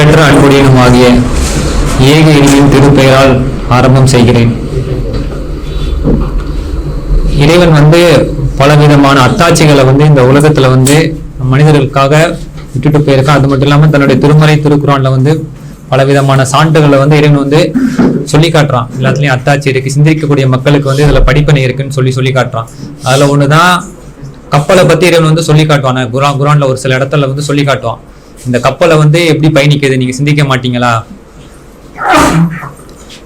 ஈரற்ற அன்புடையனுமாகிய ஏக இனியின் திருப்பெயரால் ஆரம்பம் செய்கிறேன். இறைவன் வந்து பலவிதமான அத்தாட்சிகளை வந்து இந்த உலகத்துல வந்து மனிதர்களுக்காக விட்டுட்டு போயிருக்கான். அது மட்டும் இல்லாம தன்னுடைய திருமறை திருக்குறான்ல வந்து பலவிதமான சான்றுகளை வந்து இறைவன் வந்து சொல்லி காட்டுறான். எல்லாத்துலயும் அத்தாட்சி இருக்கு. சிந்திக்கக்கூடிய மக்களுக்கு வந்து இதுல படிப்பனை இருக்குன்னு சொல்லி சொல்லி காட்டுறான். அதுல ஒண்ணுதான் கப்பலை பத்தி இறைவன் வந்து சொல்லி காட்டுவான். குரான் குரான்ல ஒரு சில இடத்துல வந்து சொல்லி காட்டுவான். இந்த கப்பலை வந்து எப்படி பயணிக்கிறது? நீங்க சிந்திக்க மாட்டீங்களா?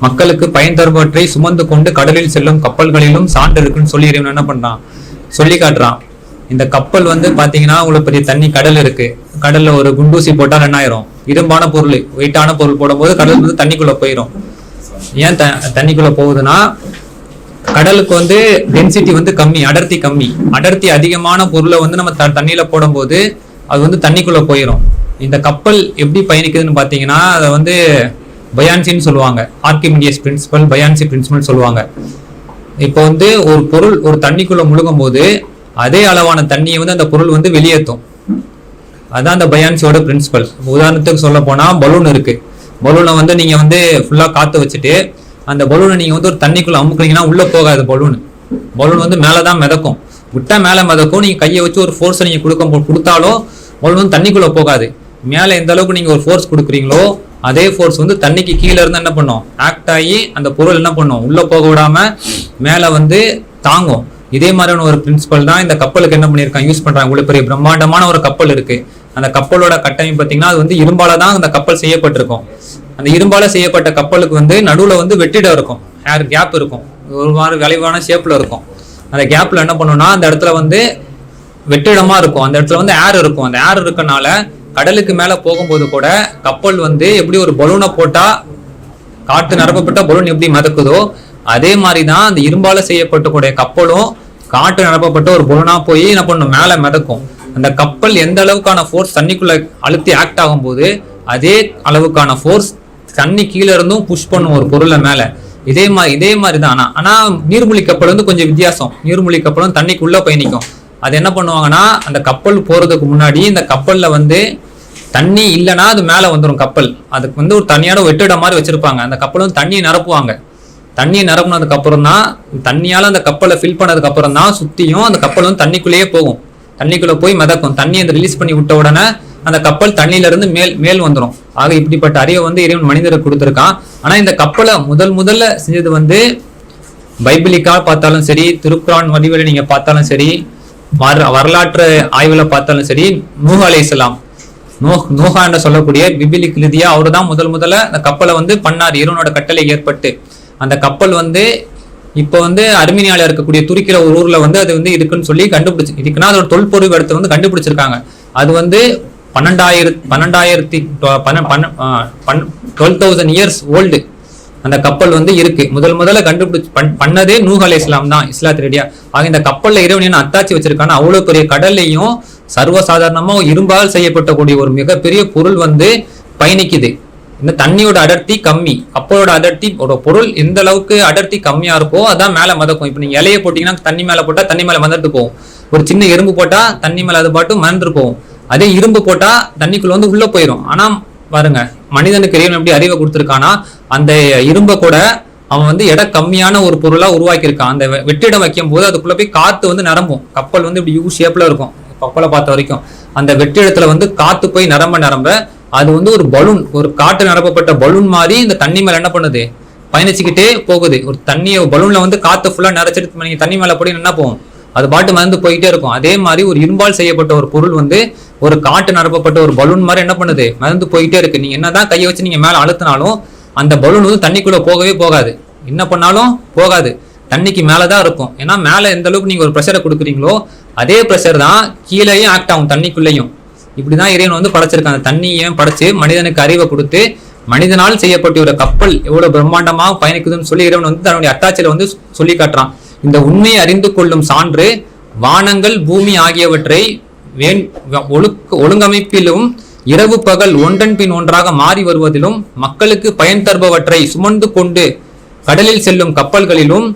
மக்களுக்கு பயன் தருபவற்றை சுமந்து கொண்டு கடலில் செல்லும் கப்பல்களிலும் சான்று இருக்குன்னு சொல்லி இறைவன் என்ன பண்றான்? சொல்லி காட்டுறான். இந்த கப்பல் வந்து பாத்தீங்கன்னா உங்களுக்கு பெரிய தண்ணி கடல் இருக்கு. கடல்ல ஒரு குண்டூசி போட்டால் என்ன ஆயிரும் இரும்பான பொருள் வெயிட்டான பொருள் போடும்போது கடல் வந்து தண்ணிக்குள்ள போயிடும் ஏன் த தண்ணிக்குள்ள போகுதுன்னா கடலுக்கு வந்து டென்சிட்டி வந்து கம்மி அடர்த்தி கம்மி. அடர்த்தி அதிகமான பொருளை வந்து நம்ம த தண்ணியில போடும்போது அது வந்து தண்ணிக்குள்ளே போயிடும் இந்த கப்பல் எப்படி பயணிக்குதுன்னு பார்த்தீங்கன்னா அதை வந்து பயான்சின்னு சொல்லுவாங்க. ஆர்கிமிடியஸ் பிரின்சிபல் பயான்சி பிரின்சிபல் சொல்லுவாங்க. இப்போ வந்து ஒரு பொருள் ஒரு தண்ணிக்குள்ளே முழுகும் போது அதே அளவான தண்ணியை வந்து அந்த பொருள் வந்து வெளியேற்றும். அதுதான் அந்த பயான்சியோட பிரின்சிபல் உதாரணத்துக்கு சொல்ல போனால் பலூன் இருக்குது பலூனை வந்து நீங்கள் வந்து ஃபுல்லாக காற்று வச்சுட்டு அந்த பலூனை நீங்கள் வந்து ஒரு தண்ணிக்குள்ளே அமுக்குறீங்கன்னா உள்ளே போகாது பலூன். பலூன் வந்து மேலே தான் மிதக்கும். விட்டா மேலே மிதக்கும் நீங்கள் கையை வச்சு ஒரு ஃபோர்ஸை நீங்கள் கொடுக்க கொடுத்தாலும் முதல்ல வந்து தண்ணிக்குள்ளே போகாது. மேலே எந்த அளவுக்கு நீங்கள் ஒரு ஃபோர்ஸ் கொடுக்குறீங்களோ அதே ஃபோர்ஸ் வந்து தண்ணிக்கு கீழே இருந்து என்ன பண்ணும்? ஆக்ட் ஆகி அந்த பொருள் என்ன பண்ணும்? உள்ளே போக விடாமல் மேலே வந்து தாங்கும். இதே மாதிரியான ஒரு பிரின்சிபல் தான் இந்த கப்பலுக்கு என்ன பண்ணியிருக்காங்க? யூஸ் பண்ணுறாங்க இவ்வளோ பெரிய பிரம்மாண்டமான ஒரு கப்பல் இருக்குது அந்த கப்பலோட கட்டமைப்பு பார்த்தீங்கன்னா அது வந்து இரும்பால தான் அந்த கப்பல் செய்யப்பட்டிருக்கும். அந்த இரும்பால செய்யப்பட்ட கப்பலுக்கு வந்து நடுவில் வந்து வெட்டிடம் இருக்கும். ஏர் கேப் இருக்கும். ஒரு மாதிரி வளைவான ஷேப்பில் இருக்கும். அந்த கேப்ல என்ன பண்ணும்னா அந்த இடத்துல வந்து வெற்றிடமா இருக்கும். அந்த இடத்துல வந்து ஏர் இருக்கும். அந்த ஏர் இருக்கனால கடலுக்கு மேல போகும்போது கூட கப்பல் வந்து எப்படி ஒரு பலூனை போட்டா காற்று நிரப்பப்பட்ட பலூன் எப்படி மிதக்குதோ அதே மாதிரி தான் அந்த இரும்பால செய்யப்பட்டக்கூடிய கப்பலும் காற்று நிரப்பப்பட்ட ஒரு பலூனா போய் என்ன பண்ணும்? மேல மிதக்கும். அந்த கப்பல் எந்த அளவுக்கான ஃபோர்ஸ் தண்ணிக்குள்ள அழுத்தி ஆக்ட் ஆகும்போது அதே அளவுக்கான ஃபோர்ஸ் தண்ணி கீழே இருந்தும் புஷ் பண்ணும் ஒரு பொருளை மேலே. இதே மாதிரி இதே மாதிரி தான் ஆனால் ஆனால் நீர்மூழ்கி கப்பல் வந்து கொஞ்சம் வித்தியாசம். நீர்மூழ்கி கப்பலும் தண்ணிக்குள்ளே பயணிக்கும் அது என்ன பண்ணுவாங்கன்னா அந்த கப்பல் போகிறதுக்கு முன்னாடி இந்த கப்பலில் வந்து தண்ணி இல்லைன்னா அது மேலே வந்துடும் கப்பல். அதுக்கு வந்து ஒரு தனியான வெற்றிடம் மாதிரி வச்சுருப்பாங்க. அந்த கப்பல் வந்து தண்ணியை நிரப்புவாங்க. தண்ணியை நிரப்புனதுக்கு அப்புறம் தான் தண்ணியால் அந்த கப்பலை ஃபில் பண்ணதுக்கு அப்புறம் தான் சுற்றியும் அந்த கப்பல் வந்து தண்ணிக்குள்ளேயே போகும். தண்ணிக்குள்ளே போய் மிதக்கும். தண்ணி அந்த ரிலீஸ் பண்ணி விட்ட உடனே அந்த கப்பல் தண்ணியில இருந்து மேல் மேல் வந்துடும் ஆக இப்படிப்பட்ட அறிவை வந்து இறைவன் மனிதருக்கு கொடுத்துருக்கான். ஆனா இந்த கப்பலை முதல் முதல்ல செஞ்சது வந்து பைபிளிக்கா பார்த்தாலும் சரி திருக்குறான் வடிவில் நீங்க பார்த்தாலும் சரி வர- வரலாற்று ஆய்வுல பார்த்தாலும் சரி நூஹ் இஸ்லாம் நோஹ் நோஹா என்று சொல்லக்கூடிய பிபிலிக் ரீதியா அவர் தான் முதல் முதல்ல அந்த கப்பலை வந்து பண்ணார். இறைவனோட கட்டளை ஏற்பட்டு. அந்த கப்பல் வந்து இப்போ வந்து அர்மீனியால இருக்கக்கூடிய துருக்கிற ஒரு ஊர்ல வந்து அது வந்து இருக்குன்னு சொல்லி கண்டுபிடிச்சு இருக்குன்னா அதோட தொல்பொருள் இடத்தை வந்து கண்டுபிடிச்சிருக்காங்க. அது வந்து பன்னெண்டாயிரத்தி பன்னெண்டாயிரத்தி டுவெல் தௌசண்ட் இயர்ஸ் ஓல்டு அந்த கப்பல் வந்து இருக்கு. முதல் முதல்ல கண்டுபிடிச்சு பண்- பண்ணதே நூஹ் அலை இஸ்லாம் தான் இஸ்லாத்திரடியா ஆக இந்த கப்பல்ல இறைவன் அத்தாச்சி வச்சிருக்கான அவ்வளவு பெரிய கடல்லையும் சர்வசாதாரணமா இரும்பால் செய்யப்பட்டக்கூடிய ஒரு மிகப்பெரிய பொருள் வந்து பயணிக்குது. இந்த தண்ணியோட அடர்த்தி கம்மி. கப்பலோட அடர்த்தி ஒரு பொருள் எந்த அளவுக்கு அடர்த்தி கம்மியா இருக்கோ அதான் மேல மதக்கும். இப்போ நீங்க இலையை போட்டீங்கன்னா தண்ணி மேல போட்டா தண்ணி மேல மதந்து போகும். ஒரு சின்ன எறும்பு போட்டா தண்ணி மேல அது பாட்டு மறந்துட்டு போகும். அதே இரும்பு போட்டா தண்ணிக்குள்ள வந்து உள்ள போயிடும் ஆனா பாருங்க மனிதனுக்கு இறைவன் எப்படி அறிவை கொடுத்துருக்கானா அந்த இரும்பை கூட அவன் வந்து எடை கம்மியான ஒரு பொருளா உருவாக்கியிருக்கான். அந்த வெற்றிடம் வைக்கும் போது அதுக்குள்ள போய் காத்து வந்து நிரம்பும். கப்பல் வந்து இப்படி யூ ஷேப்ல இருக்கும். கப்பலை பார்த்த வரைக்கும். அந்த வெற்றிடத்துல வந்து காத்து போய் நிரம்ப நிரம்ப அது வந்து ஒரு பலூன் ஒரு காற்று நிரப்பப்பட்ட பலூன் மாதிரி இந்த தண்ணி மேல என்ன பண்ணுது? பயணிச்சுக்கிட்டே போகுது. ஒரு தண்ணியை பலூன்ல வந்து காத்து ஃபுல்லா நிறைச்சிட்டு நீங்க தண்ணி மேல போய் என்ன போகும்? அது பாட்டு மறந்து போயிட்டே இருக்கும். அதே மாதிரி ஒரு இரும்பால் செய்யப்பட்ட ஒரு பொருள் வந்து ஒரு காட்டு நிரப்பப்பட்ட ஒரு பலூன் மாதிரி என்ன பண்ணுது? மறந்து போயிட்டே இருக்கு. நீங்க என்னதான் கையை வச்சு நீங்க மேல அழுத்தினாலும் அந்த பலூன் வந்து தண்ணிக்குள்ள போகவே போகாது. என்ன பண்ணாலும் போகாது. தண்ணிக்கு மேலதான் இருக்கும். ஏன்னா மேல எந்த அளவுக்கு நீங்க ஒரு ப்ரெஷரை கொடுக்குறீங்களோ அதே ப்ரெஷர் தான் கீழேயும் ஆக்ட் ஆகும் தண்ணிக்குள்ளேயும். இப்படிதான் இறைவன் வந்து படைச்சிருக்கான். அந்த தண்ணியையும் படைச்சு மனிதனுக்கு அறிவை கொடுத்து மனிதனால் செய்யப்பட்ட ஒரு கப்பல் எவ்வளவு பிரம்மாண்டமாக பயணிக்குதுன்னு சொல்லி இறைவன் வந்து தன்னுடைய அத்தாட்சியில வந்து சொல்லி காட்டுறான். இந்த உண்மையை அறிந்து கொள்ளும் சான்று வானங்கள் பூமி ஆகியவற்றை வேண் ஒழுங்கமைப்பிலும் இரவு பகல் ஒன்றன் பின் ஒன்றாக மாறி வருவதிலும் மக்களுக்கு பயன் தருபவற்றை சுமந்து கொண்டு கடலில் செல்லும் கப்பல்களிலும்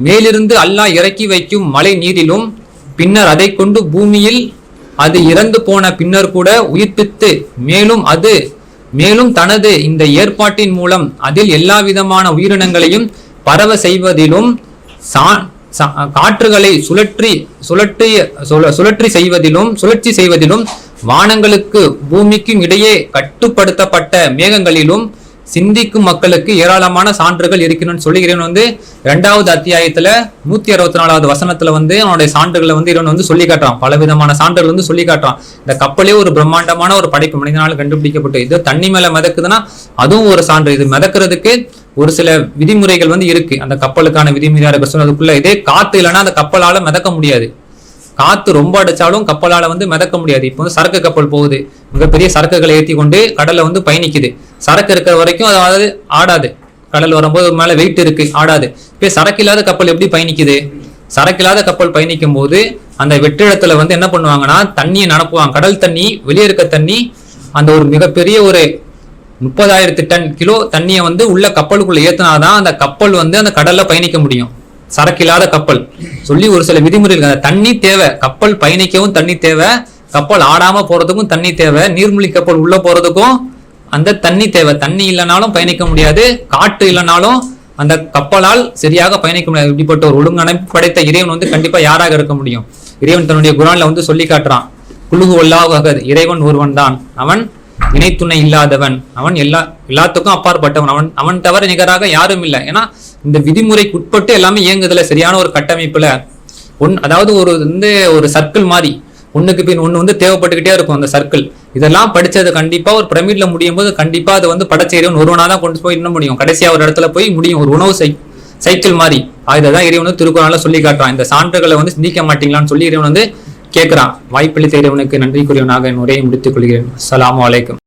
மேலிருந்து அல்லாஹ் இறக்கி வைக்கும் மழை நீரிலும் பின்னர் அதை கொண்டு பூமியில் அது இறந்து போன பின்னர் கூட உயிர்ப்பித்து மேலும் அது மேலும் தனது இந்த ஏற்பாட்டின் மூலம் அதில் எல்லா விதமான உயிரினங்களையும் பரவ செய்வதிலும் சா- காற்றுகளை சுழற்றி சுழற்றி சுழ- சுழற்றி செய்வதிலும் சுழற்சி செய்வதிலும் வானங்களுக்கு பூமிக்கும் இடையே கட்டுப்படுத்தப்பட்ட மேகங்களிலும் சிந்திக்கும் மக்களுக்கு ஏராளமான சான்றுகள் இருக்கணும்னு சொல்லி இறைவன் வந்து இரண்டாவது அத்தியாயத்துல நூத்தி அறுபத்தி நாலாவது வசனத்துல வந்து அவனுடைய சான்றுகளை வந்து இறைவன் வந்து சொல்லி காட்டுறான். பல விதமான சான்றுகள் வந்து சொல்லி காட்டுறான். இந்த கப்பலே ஒரு பிரம்மாண்டமான ஒரு படைப்பு. மனிதனால் கண்டுபிடிக்கப்பட்டு இது தண்ணி மேல மிதக்குதுன்னா அதுவும் ஒரு சான்று. இது மிதக்கிறதுக்கு ஒரு சில விதிமுறைகள் வந்து இருக்கு. அந்த கப்பலுக்கான விதிமுறையா இருக்க சொன்னதுக்குள்ள இதே காத்து இல்லைன்னா அந்த கப்பலால மிதக்க முடியாது. காத்து ரொம்ப அடிச்சாலும் கப்பலால வந்து மிதக்க முடியாது. இப்போ வந்து சரக்கு கப்பல் போகுது. மிகப்பெரிய சரக்குகளை ஏற்றி கொண்டு கடல்ல வந்து பயணிக்குது. சரக்கு இருக்கிற வரைக்கும் அதாவது ஆடாது. கடல் வரும்போது மேல வெயிட் இருக்கு ஆடாது. இப்போ சரக்கு இல்லாத கப்பல் எப்படி பயணிக்குது? சரக்கு இல்லாத கப்பல் பயணிக்கும் போது அந்த வெற்றிடத்துல வந்து என்ன பண்ணுவாங்கன்னா தண்ணியை நடப்புவாங்க கடல் தண்ணி வெளியே இருக்க தண்ணி அந்த ஒரு மிகப்பெரிய ஒரு முப்பதாயிரத்து டன் கிலோ தண்ணியை வந்து உள்ள கப்பலுக்குள்ள ஏத்துனாதான் அந்த கப்பல் வந்து அந்த கடல்ல பயணிக்க முடியும். சரக்கில்லாத கப்பல். சொல்லி ஒரு சில விதிமுறை இருக்கு. அந்த தண்ணி தேவை. கப்பல் பயணிக்கவும் தண்ணி தேவை. கப்பல் ஆடாம போறதுக்கும் தண்ணி தேவை. நீர்மூழ்கி கப்பல் உள்ள போறதுக்கும் அந்த தண்ணி தேவை. தண்ணி இல்லைனாலும் பயணிக்க முடியாது. காற்று இல்லைனாலும் அந்த கப்பலால் சரியாக பயணிக்க முடியாது. இப்படிப்பட்ட ஒரு ஒழுங்கமைப்பு படைத்த இறைவன் வந்து கண்டிப்பா யாராக இருக்க முடியும்? இறைவன் தன்னுடைய குரான்ல வந்து சொல்லி காட்டுறான். குழுகு ஒல்லாக இறைவன் ஒருவன் தான் அவன் இணைத்துணை இல்லாதவன். அவன் எல்லா எல்லாத்துக்கும் அப்பாற்பட்டவன். அவன் அவன் தவிர நிகராக யாரும் இல்லை. ஏன்னா இந்த விதிமுறைக்கு உட்பட்டு எல்லாமே இயங்குதுல சரியான ஒரு கட்டமைப்புல. ஒன் அதாவது ஒரு வந்து ஒரு சர்க்கிள் மாதிரி ஒண்ணுக்கு பின் ஒண்ணு வந்து தேவைப்பட்டுக்கிட்டே இருக்கும் அந்த சர்க்கிள். இதெல்லாம் படிச்சது கண்டிப்பா ஒரு பிரமிட்ல முடியும் போது கண்டிப்பா அது வந்து படைச்ச இறைவன் ஒருவனா தான் கொண்டு போய் இன்னும் முடியும். கடைசியா ஒரு இடத்துல போய் முடியும். ஒரு உணவு சை சைக்கிள் மாதிரி இதைதான் இறைவன் வந்து திருக்குறளால சொல்லி காட்டுறான். இந்த சான்றுகளை வந்து சிந்திக்க மாட்டீங்களான்னு சொல்லி இறைவன் வந்து கேட்கிறான் வாய்ப்பளித்த இறைவனுக்கு கூறியவனாக என் உரையை முடித்துக் கொள்கிறேன். அலாம் வலைக்கும்